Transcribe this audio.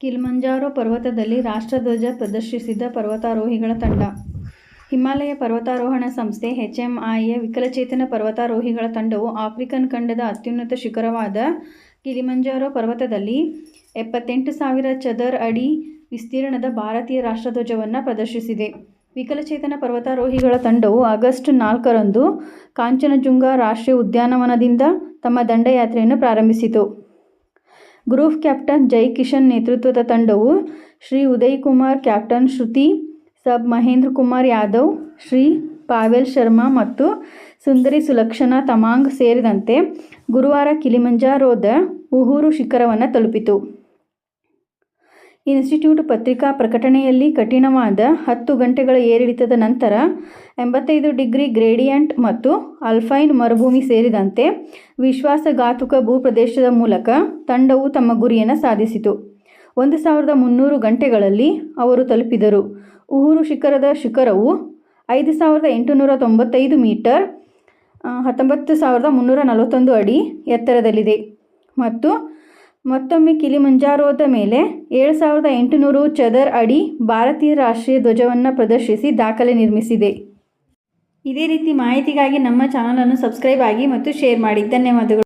ಕಿಲಿಮಂಜಾರೋ ಪರ್ವತದಲ್ಲಿ ರಾಷ್ಟ್ರಧ್ವಜ ಪ್ರದರ್ಶಿಸಿದ ಪರ್ವತಾರೋಹಿಗಳ ತಂಡ ಹಿಮಾಲಯ ಪರ್ವತಾರೋಹಣ ಸಂಸ್ಥೆ ಎಚ್ಎಂಐಯ ವಿಕಲಚೇತನ ಪರ್ವತಾರೋಹಿಗಳ ತಂಡವು ಆಫ್ರಿಕನ್ ಖಂಡದ ಅತ್ಯುನ್ನತ ಶಿಖರವಾದ ಕಿಲಿಮಂಜಾರೋ ಪರ್ವತದಲ್ಲಿ ಎಪ್ಪತ್ತೆಂಟು ಸಾವಿರ ಚದರ ಅಡಿ ವಿಸ್ತೀರ್ಣದ ಭಾರತೀಯ ರಾಷ್ಟ್ರಧ್ವಜವನ್ನು ಪ್ರದರ್ಶಿಸಿದೆ. ವಿಕಲಚೇತನ ಪರ್ವತಾರೋಹಿಗಳ ತಂಡವು ಆಗಸ್ಟ್ ನಾಲ್ಕರಂದು ಕಾಂಚನಜುಂಗ ರಾಷ್ಟ್ರೀಯ ಉದ್ಯಾನವನದಿಂದ ತಮ್ಮ ದಂಡಯಾತ್ರೆಯನ್ನು ಪ್ರಾರಂಭಿಸಿತು. ಗ್ರೂಪ್ ಕ್ಯಾಪ್ಟನ್ ಜೈ ಕಿಶನ್ ನೇತೃತ್ವದ ತಂಡವು ಶ್ರೀ ಉದಯ್ ಕುಮಾರ್, ಕ್ಯಾಪ್ಟನ್ ಶ್ರುತಿ, ಸಬ್ ಮಹೇಂದ್ರ ಕುಮಾರ್ ಯಾದವ್, ಶ್ರೀ ಪಾವೆಲ್ ಶರ್ಮಾ ಮತ್ತು ಸುಂದರಿ ಸುಲಕ್ಷಣಾ ತಮಾಂಗ್ ಸೇರಿದಂತೆ ಗುರುವಾರ ಕಿಲಿಮಂಜಾರೋದ ಉಹೂರು ಶಿಖರವನ್ನು ತಲುಪಿತು. ಇನ್ಸ್ಟಿಟ್ಯೂಟ್ ಪತ್ರಿಕಾ ಪ್ರಕಟಣೆಯಲ್ಲಿ ಕಠಿಣವಾದ ಹತ್ತು ಗಂಟೆಗಳ ಏರಿಳಿತದ ನಂತರ ಎಂಬತ್ತೈದು ಡಿಗ್ರಿ ಗ್ರೇಡಿಯಂಟ್ ಮತ್ತು ಅಲ್ಫೈನ್ ಮರುಭೂಮಿ ಸೇರಿದಂತೆ ವಿಶ್ವಾಸಘಾತುಕ ಭೂಪ್ರದೇಶದ ಮೂಲಕ ತಂಡವು ತಮ್ಮ ಗುರಿಯನ್ನು ಸಾಧಿಸಿತು. ಒಂದು ಸಾವಿರದ ಮುನ್ನೂರು ಗಂಟೆಗಳಲ್ಲಿ ಅವರು ತಲುಪಿದರು. ಉಹುರು ಶಿಖರದ ಶಿಖರವು ಐದು ಸಾವಿರದ ಎಂಟುನೂರ ತೊಂಬತ್ತೈದು ಮೀಟರ್, ಹತ್ತೊಂಬತ್ತು ಸಾವಿರದ ಮುನ್ನೂರ ನಲವತ್ತೊಂದು ಅಡಿ ಎತ್ತರದಲ್ಲಿದೆ ಮತ್ತು ಮತ್ತೊಮ್ಮೆ ಕಿಲಿಮಂಜಾರೋದ ಮೇಲೆ ಏಳು ಸಾವಿರದ ಎಂಟುನೂರು ಚದರ ಅಡಿ ಭಾರತೀಯ ರಾಷ್ಟ್ರೀಯ ಧ್ವಜವನ್ನು ಪ್ರದರ್ಶಿಸಿ ದಾಖಲೆ ನಿರ್ಮಿಸಿದೆ. ಇದೇ ರೀತಿ ಮಾಹಿತಿಗಾಗಿ ನಮ್ಮ ಚಾನಲನ್ನು ಸಬ್ಸ್ಕ್ರೈಬ್ ಆಗಿ ಮತ್ತು ಶೇರ್ ಮಾಡಿ. ಧನ್ಯವಾದಗಳು.